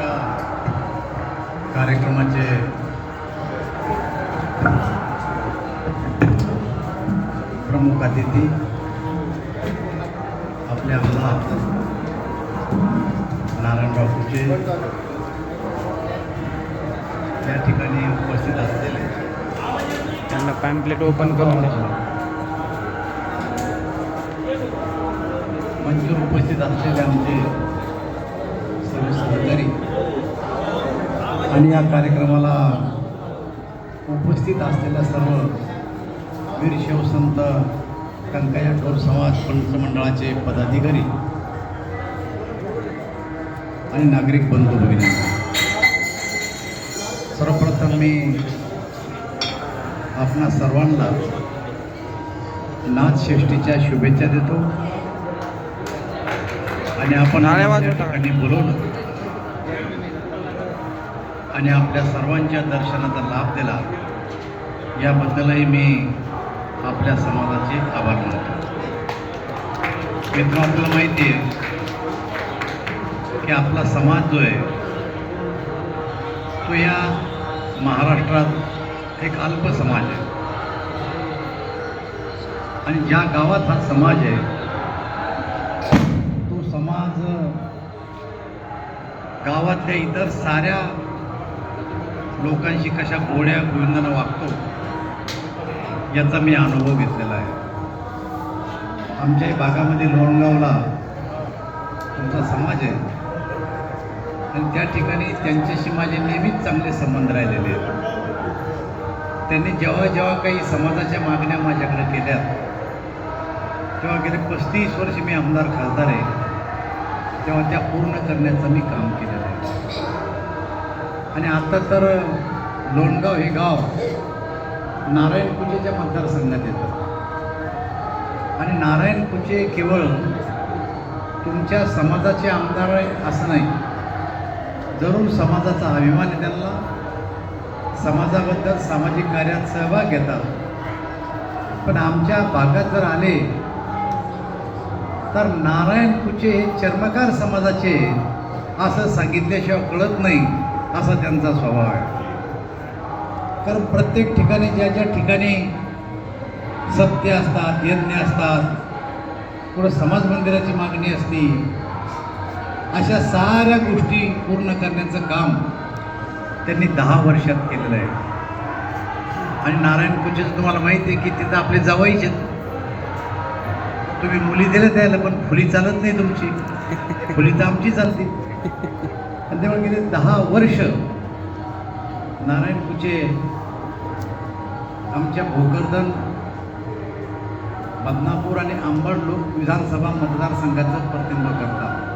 आजच्या कार्यक्रमाचे प्रमुख अतिथी आपले आमदार नारायणराव कुचे या ठिकाणी उपस्थित असलेले. त्यांना पॅम्पलेट ओपन करून मंचवर उपस्थित असलेले आमचे सर्व आणि या कार्यक्रमाला उपस्थित असलेल्या सर्व वीर शिवसंत कंकाया टोर समाज पंच मंडळाचे पदाधिकारी आणि नागरिक बंधू भगिनी. सर्वप्रथम मी आपणा सर्वांना नाथषष्ठीच्या शुभेच्छा देतो. आणि आपण. ठिकाणी बोलवलं. आणि आपल्या सर्वांच्या दर्शनाचा लाभ दिला याबद्दलही मी आपल्या समाजाचे आभार मानतो. मित्र आपल्याला माहिती आहे की आपला समाज जो आहे तो या महाराष्ट्रात एक अल्प समाज आहे. आणि ज्या गावात हा समाज आहे तो समाज गावातल्या इतर साऱ्या लोकांशी कशा गोड्या गोविंदानं वागतो याचा मी अनुभव घेतलेला आहे. आमच्या भागामध्ये लोणगावला तुमचा समाज आहे. आणि त्या ठिकाणी त्यांच्याशी माझे नेहमीच चांगले संबंध राहिलेले आहेत. त्यांनी जेव्हा जेव्हा काही समाजाच्या मागण्या माझ्याकडे केल्या तेव्हा गेले पस्तीस वर्ष मी आमदार खासदार आहे. तेव्हा त्या पूर्ण करण्याचं मी काम केलेलं आहे. आणि आता तर लोणगाव हे गाव नारायण पूजेच्या मतदारसंघात येतं. आणि नारायण पूजे केवळ तुमच्या समाजाचे आमदार आहे असं नाही जरूर समाजाचा अभिमान आहे त्यांना. समाजाबद्दल सामाजिक कार्यात सहभाग घेतात पण आमच्या भागात जर आले तर नारायण कुचे हे चर्मकार समाजाचे असं सांगितल्याशिवाय कळत नाही. असा त्यांचा स्वभाव आहे. कारण प्रत्येक ठिकाणी ज्या ज्या ठिकाणी सत्य असतात यज्ञ असतात पुढं समाज मंदिराची मागणी असती अशा साऱ्या गोष्टी पूर्ण करण्याचं काम त्यांनी दहा वर्षात केलेलं आहे. आणि नारायण पूजेचं तुम्हाला माहिती आहे की तिथं आपले जावायचे आहेत. तुम्ही मुली दिल्या द्यायला पण फुली चालत नाही तुमची. फुली तर आमची चालते माध्यमात गेले दहा वर्ष नारायण कुचे आमच्या भोकरदन बदनापूर आणि आंबड लोक विधानसभा मतदारसंघाचं प्रतिनिधित्व करतात.